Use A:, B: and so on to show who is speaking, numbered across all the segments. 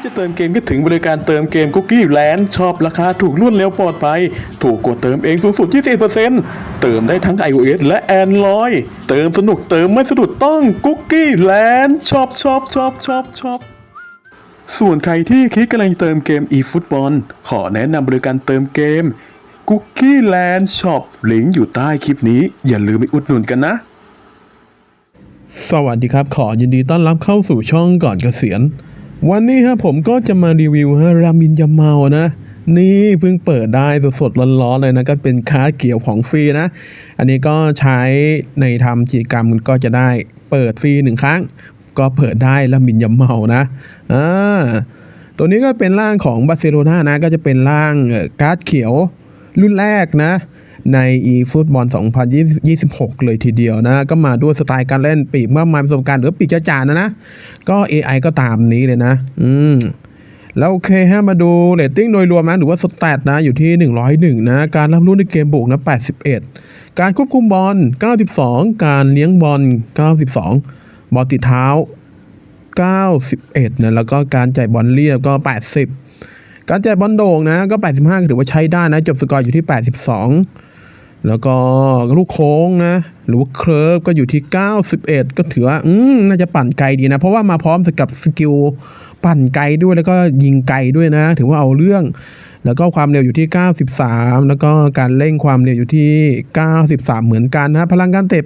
A: ที่จะเติมเกมก็ถึงบริการเติมเกมคุกกี้แลนด์ชอบราคาถูกรวดเร็วปลอดภัย ถูกกว่าเติมเองสูงสุด20%เติมได้ทั้ง iOS และ Android เติมสนุกเติมไม่สะดุดต้องคุกกี้แลนด์ชอบชอบชอบชอบชอบส่วนใครที่คิดกำลังเติมเกม eFootball ขอแนะนำบริการเติมเกม Cookie Land Shop ลิงก์อยู่ใต้คลิปนี้ อย่าลืมไปอุดหนุนกันนะ
B: สวัสดีครับ ขอยินดีต้อนรับเข้าสู่ช่องก่อนเกษียณ วันนี้ครับผมก็จะมารีวิวฮะรามินยาเมานะ นี่เพิ่งเปิดได้สดๆร้อนๆเลยนะ ก็เป็นค้าเกี่ยวของฟรีนะ อันนี้ก็ใช้ในทำกิจกรรมก็จะได้เปิดฟรีหนึ่งครั้ง ก็เปิดได้รามินยาเมานะอ่าตัวนี้ก็เป็นร่างของบาร์เซโลนานะก็จะเป็นร่างเอ่อการ์ดเขียวรุ่นแรกนะ ใน eFootball 2026 เลยทีเดียวนะ ก็มาด้วยสไตล์การเล่นปีกมากมายประสบการณ์หรือปีกจ้าจานนะนะ ก็ AI ก็ตามนี้เลยนะ อืมแล้วโอเคฮะมาดูเรตติ้งโดยรวมนะหรือว่าสแตทนะอยู่ที่ 101 นะ การรับรู้ในเกมบุกนะ 81 การควบคุมบอล 92 การเลี้ยงบอล 92 บอลติดเท้า 91 นะ แล้วก็การจ่ายบอลเรียบก็ 80 การจ่ายบอลโด่งนะ ก็ 85ถือว่าใช้ได้นะ จบสกอร์อยู่ที่ 82 แล้วก็ลูกโค้งนะหรือว่าเคิร์ฟก็อยู่ที่ 91 ก็ถือว่าอืมน่าจะปั่นไกลดีนะ เพราะว่ามาพร้อมกับสกิลปั่นไกลด้วยแล้วก็ยิงไกลด้วยนะ ถือว่าเอาเรื่อง แล้วก็ความเร็วอยู่ที่ 93 แล้วก็การเร่งความเร็วอยู่ที่ 93 เหมือนกันนะพลังการเตะ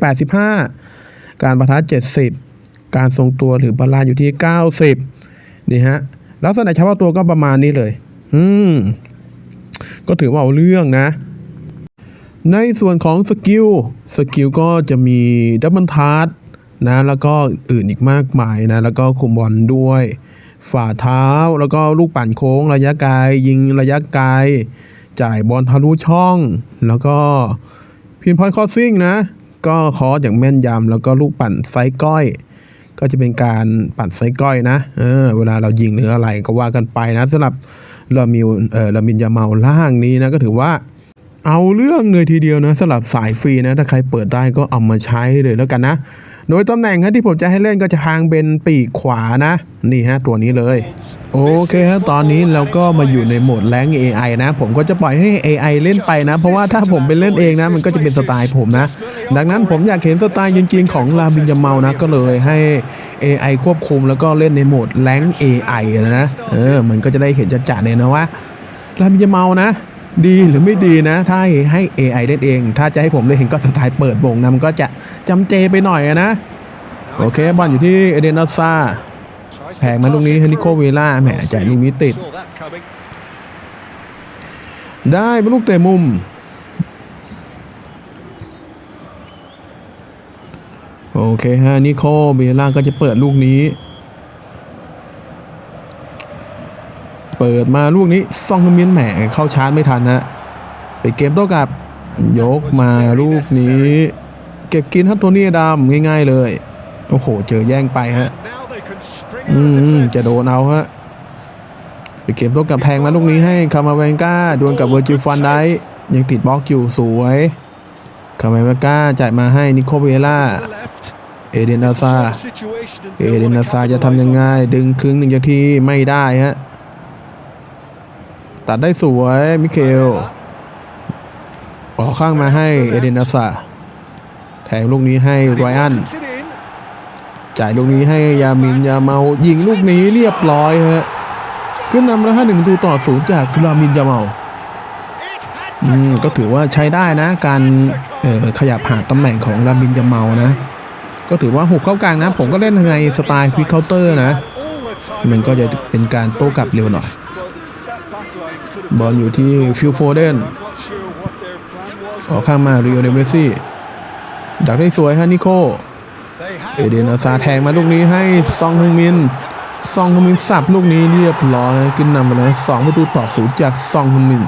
B: 85 การประทะ 70 การทรงตัวหรือบาลานอยู่ที่ 90 นี่ฮะลักษณะเฉพาะตัวก็ประมาณนี้เลย อืมก็ถือว่าเอาเรื่องนะ ในส่วนของสกิล สกิลก็จะมีดับเบิลทาร์นะ แล้วก็อื่นอีกมากมายนะ แล้วก็คุมบอลด้วย ฝ่าเท้า แล้วก็ลูกปั่นโค้งระยะไกล ยิงระยะไกล จ่ายบอลทะลุช่อง แล้วก็พินพอยต์คอสซิ่งนะ ก็คอสอย่างแม่นยำ แล้วก็ลูกปั่นไซส์ก้อย ก็จะเป็นการปั่นไซส์ก้อยนะ เออ เวลาเรายิงหรืออะไรก็ว่ากันไปนะสำหรับลามิวเอ่อลามินยาเมาล่างนี้นะ ก็ถือว่า เอาเรื่องเลยทีเดียวนะสำหรับสายฟรีนะถ้าใครเปิดได้ก็เอามาใช้เลยแล้วกันนะ โดยตำแหน่งฮะที่ผมจะให้เล่นก็จะทางเป็นปีกขวานะ นี่ฮะตัวนี้เลย โอเคฮะตอนนี้เราก็มาอยู่ในโหมดแรง AI นะ ผมก็จะปล่อยให้ AI เล่นไปนะ เพราะว่าถ้าผมไปเล่นเองนะ มันก็จะเป็นสไตล์ผมนะ ดังนั้นผมอยากเห็นสไตล์จริงๆของลาบินยาเมานะก็เลยให้ AI ควบคุมแล้วก็เล่นในโหมดแรง AI นะเออมันก็จะได้เห็นจัดๆเลยนะว่าลามินยาเมานะ ดีหรือไม่ดีนะ ถ้าให้ AI เล่นเอง ถ้าจะให้ผมเล่นเห็นก็สไตล์เปิดวงนะมันก็จะจำเจไปหน่อยนะ โอเคบอลอยู่ที่เอเดนนาซาแผงมาลูกนี้เฮนิโคเวล่าแหมจ่ายลูกนี้ติด ได้เป็นลูกเตะมุม โอเคฮะนิโคเวล่าก็จะเปิดลูกนี้ เปิดมาลูกนี้ซองเมียนแหมเข้าชาร์จไม่ทันฮะไปเกมโต้กลับยกมาลูกนี้ เก็บกินฮัตโทนี่ดำง่ายๆเลย โอ้โห เจอแย่งไปฮะ อืมจะโดนเอาฮะ ไปเก็บโต้กลับแทงมาลูกนี้ให้คามาเวนก้าดวลกับเวอร์จิลฟันได้ยังติดบล็อกอยู่สวยคามาเวนก้าจ่ายมาให้นิโคเวล่าเอเดนนาซา เอเดนนาซาจะทำยังไง ดึงครึ่งหนึ่งนาทีไม่ได้ฮะ ตัดได้สวยมิเคลออกข้างมาให้เอเดนนาซาแทงลูกนี้ให้ไรอันจ่ายลูกนี้ให้ยามินยาเมายิงลูกนี้เรียบร้อยฮะขึ้นนำแล้วห้าหนึ่งประตูต่อศูนย์จากลามินยาเมาอืมก็ถือว่าใช้ได้นะ การเอ่อขยับหาตำแหน่งของลามินยาเมานะ ก็ถือว่าหุกเข้ากลางนะ ผมก็เล่นในสไตล์ควิกเคาน์เตอร์นะ มันก็จะเป็นการโต้กลับเร็วหน่อย บอลอยู่ที่ฟิลโฟเดนออกข้างมาเรียวเดเมซี่ดักได้สวยฮะนิโคเอเดนอาซาแทงมาลูกนี้ให้ซองฮึงมิน ซองฮึงมินสับลูกนี้เรียบร้อยขึ้นนำไปแล้วสองประตูต่อศูนย์จากซองฮึงมิน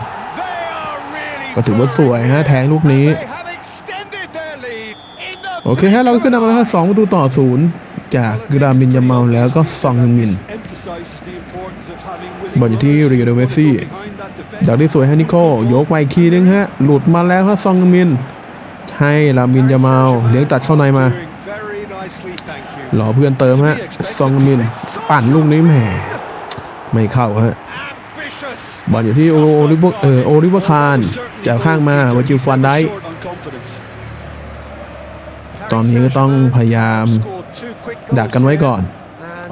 B: ก็ถือว่าสวยฮะแทงลูกนี้ โอเคฮะเราก็ขึ้นนำมาแล้วสองประตูต่อศูนย์จากกรามินยาเมาแล้วก็ซองฮึงมิน
C: บอลอยู่ที่เรียโดเมสซี่
B: จากที่สวยฮะนิโคยกไปอีกทีนึงฮะ หลุดมาแล้วฮะซองฮึงมินให้ลามินยาเมาเลี้ยงตัดเข้าในมารอเพื่อนเติมฮะ ซองฮึงมิน ปั่นลูกนี้แหมไม่เข้าฮะบอลอยู่ที่โอโอลิเวอร์เออโอลิเวอร์คานจะข้างมาวาจิลฟันได้ ตอนนี้ก็ต้องพยายามดักกันไว้ก่อน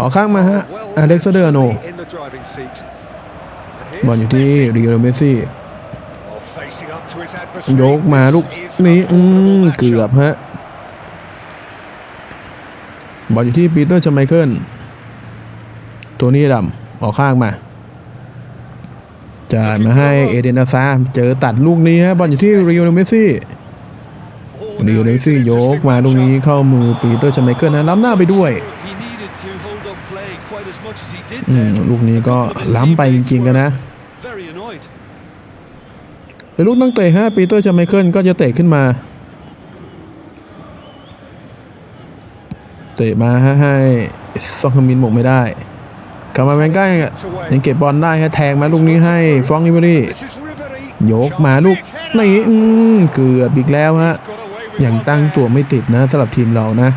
B: ออกข้างมาฮะ อเล็กซานเดอร์โนบอลอยู่ที่ริโอเมสซี่ยกมาลูกนี้อืมเกือบฮะบอลอยู่ที่ปีเตอร์ชไมเคิลตัวนี้ดำออกข้างมาจ่ายมาให้เอเดนอาซาเจอตัดลูกนี้ฮะบอลอยู่ที่ริโอเมสซี่ริโอเมสซี่ยกมาลูกนี้เข้ามือปีเตอร์ชไมเคิลนะล้ำหน้าไปด้วย อืมลูกนี้ก็ล้ำไปจริงๆกันนะเป็นลูกตั้งเตะฮะปีเตอร์ชไมเคิลก็จะเตะขึ้นมา เตะมาให้ซองคมินหมกไม่ได้กลับมาแมงก้ายังเก็บบอลได้ฮะแทงมาลูกนี้ให้ฟองนิเบอรี่ยกมาลูกนี่อืมเกือบอีกแล้วฮะยังตั้งตัวไม่ติดนะสำหรับทีมเรานะ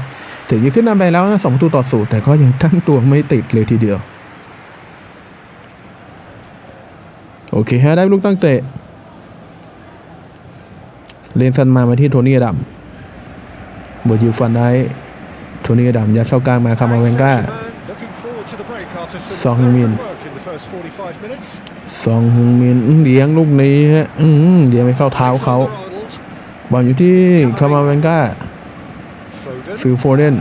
B: ถึงจะขึ้นนำไปแล้วสองประตูต่อศูนย์แต่ก็ยังตั้งตัวไม่ติดเลยทีเดียว โอเคฮะได้ลูกตั้งเตะ เลนซันมามาที่โทนี่อดัมบอร์ยิวฟันได้โทนี่อดัมยัดเข้ากลางมาคามาเวนก้า
C: ซองฮึงมิน
B: ซองฮึงมินเลี้ยงลูกนี้ฮะเลี้ยงไม่เข้าเท้าเขาบอลอยู่ที่คามาเวนก้า ฟิลโฟเดน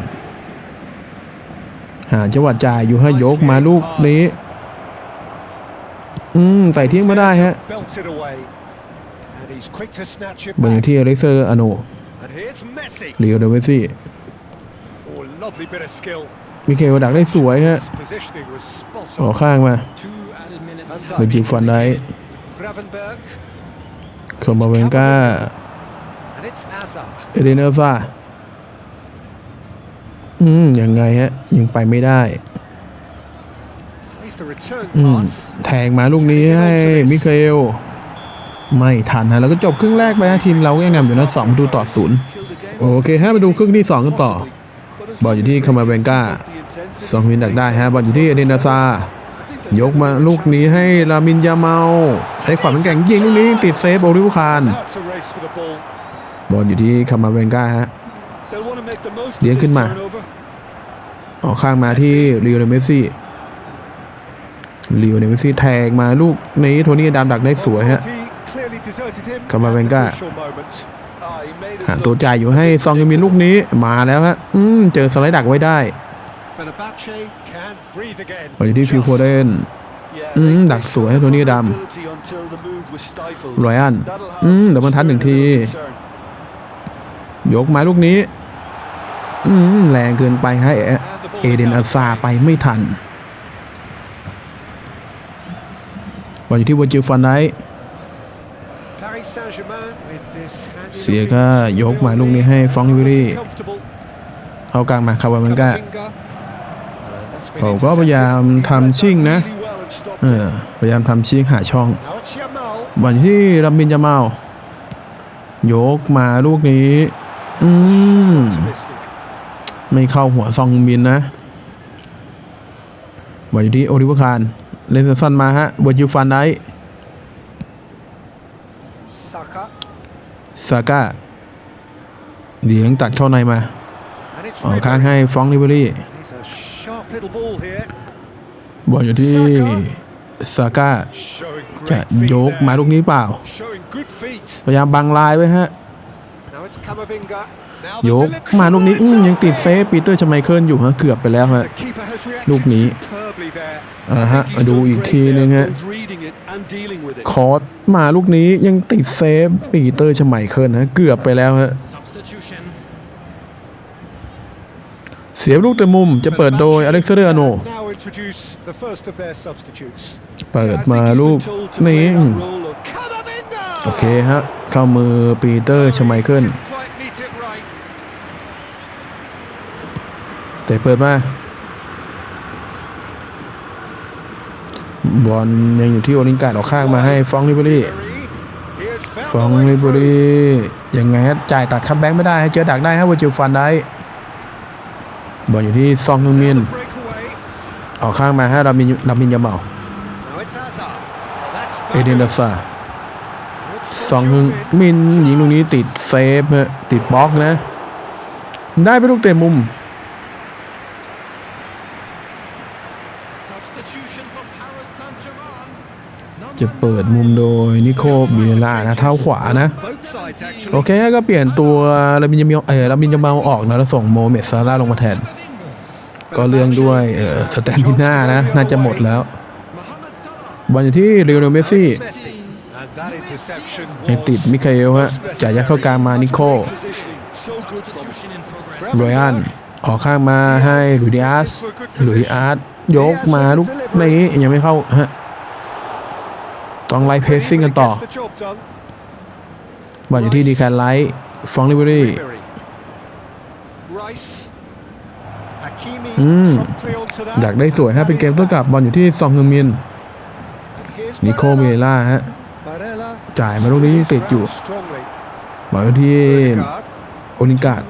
B: หาจังหวะจ่ายอยู่ฮะยกมาลูกนี้ อืมไต่ทิ้งมาได้ฮะบอลอยู่ที่อเล็กเซอร์อาโนเลียวเดเวซี่มิเคลดักได้สวยฮะออกข้างมาเบนจิฟันได้คอมบาเวนก้าเอเดนเนอร์ซา อืมยังไงฮะ ยังไปไม่ได้อืมแทงมาลูกนี้ให้มิเคลไม่ทันฮะแล้วก็จบครึ่งแรกไปฮะทีมเราก็ยังนำอยู่นะสองประตูต่อศูนย์โอเคฮะมาดูครึ่งที่สองกันต่อบอลอยู่ที่คามาเบงก้าซองมินดักได้ฮะบอลอยู่ที่เอเดนาซายกมาลูกนี้ให้ลามินยาเมาใช้ขวาเป็นแก่งยิงลูกนี้ติดเซฟโอริวคารบอลอยู่ที่คามาเบงก้าฮะเลี้ยงขึ้นมา ออกข้างมาที่ลิโอเนลเมสซี่ลิโอเนลเมสซี่แทงมาลูกนี้โทนี่ดามดักได้สวยฮะ
C: คามาเวนก้า
B: หาตัวจ่ายอยู่ให้ซองยูมินลูกนี้มาแล้วฮะอืมเจอสไลด์ดักไว้ได้บอลอยู่ที่ฟิลโฟเดนอืมดักสวยให้โทนี่ดำรอยอันอืมเดี๋ยวมันทันหนึ่งที ยกมาลูกนี้ แรงเกินไปให้เอเดนอาซาไปไม่ทันบอลอยู่ที่วอจิลฟันไดเสียก็ยกมาลูกนี้ให้ฟองนิวอรี่เข้ากลางมาคาวามันก้าเขาก็พยายามทำชิ่งนะเออพยายามทำชิ่งหาช่องบอลที่รัมบินจาเมายกมาลูกนี้ อืม ไม่เข้าหัวซองมินนะบอลอยู่ที่โอลิเวอร์คารเลนส์ซันมาฮะบอลยูฟันได้ซาก้าเลี้ยงตัดเข้าในมาออกข้างให้ฟองนิเวอรี่บอลอยู่ที่ซาก้าจะยกมาลูกนี้เปล่า พยายามบังลายไว้ฮะ ยกมาลูกนี้อื้อยังติดเซฟปีเตอร์ชไมเคิลอยู่ฮะเกือบไปแล้วฮะลูกนี้อ่าฮะมาดูอีกทีนึงฮะคอร์สมาลูกนี้ยังติดเซฟปีเตอร์ชไมเคิลนะเกือบไปแล้วฮะเสียลูกเต็มมุมจะเปิดโดยอเล็กซานเดอร์อาโนเปิดมาลูกนี้โอเคฮะเข้ามือปีเตอร์ชไมเคิล แต่เปิดมาบอลยังอยู่ที่โอลิงการ์ดออกข้างมาให้ฟองลิเบอรี่ฟองลิเบอรี่ยังไงฮะจ่ายตัดคัมแบ็กไม่ได้ให้เจอดักได้ฮะวอจิลฟันได้บอลอยู่ที่ซองฮึงมินออกข้างมาฮะรามินรามินยาเมาเอเดนดาซาซองฮึงมินยิงตรงนี้ติดเซฟฮะติดบล็อกนะ ได้ไปลูกเตะมุม จะเปิดมุมโดยนิโคบิเลล่านะเท้าขวานะ โอเคก็เปลี่ยนตัวลาบินยามิเออลาบินยามาออกนะแล้วส่งโมเมดซาร่าลงมาแทน ก็เรื่องด้วยเออสแตนมิน่านะ น่าจะหมดแล้วบอลอยู่ที่เรียวเนเมสซี่ยังติดมิคาเอลฮะจ่ายยัดเข้ากลางมานิโคโรยันออกข้างมาให้ลุยดิอาสลุยอาสยกมาลูกนี้ยังไม่เข้าฮะ ต้องไล่เพสซิ่งกันต่อ
C: Gets the job done.
B: บอลอยู่ที่ดีแคนไลท์ฟรองลิเบอรี่
C: Ribery. Rice. Hakimi
B: อืม
C: promptly onto that.
B: อยากได้สวยฮะเป็นเกมต้นกลับบอลอยู่ที่ซองฮึงมิน
C: And here's
B: นิโคเม
C: Barella.
B: ล่าฮะ
C: Barella
B: จ่ายมาลูกนี้ยังติดอยู่
C: strongly.
B: บอลอยู่ที่
C: Odegaard.
B: โอลิงการ์ด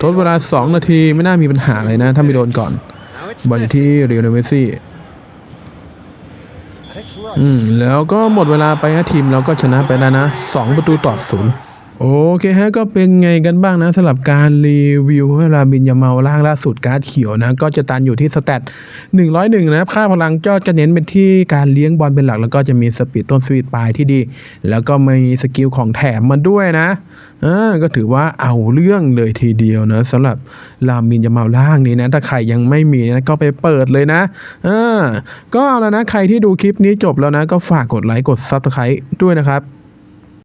B: ทดเวลา 2 นาทีไม่น่ามีปัญหาเลยนะ ถ้าไม่โดนก่อน
C: Now it's
B: บอลอยู่ที่
C: Messi.
B: เรียวเนลเมสซี่
C: And it's
B: อืมแล้วก็หมดเวลาไปฮะทีมเราก็ชนะไปแล้วนะ 2 ประตูต่อศูนย์ โอเคฮะก็เป็นไงกันบ้างนะสำหรับการรีวิวราบินยาเมาล่างล่าสุดการ์ดเขียวนะก็จะตันอยู่ที่สแตท101 นะครับ ค่าพลังก็จะเน้นเป็นที่การเลี้ยงบอลเป็นหลัก แล้วก็จะมีสปีดต้นสปีดปลายที่ดี แล้วก็มีสกิลของแถมมาด้วยนะอ่าก็ถือว่าเอาเรื่องเลยทีเดียวนะสำหรับรามินยาเมาล่างนี้นะ ถ้าใครยังไม่มีนะก็ไปเปิดเลยนะอ่าก็เอาแล้วนะใครที่ดูคลิปนี้จบแล้วนะ ก็ฝากกดไลค์กดซับสไครต์ด้วยนะครับ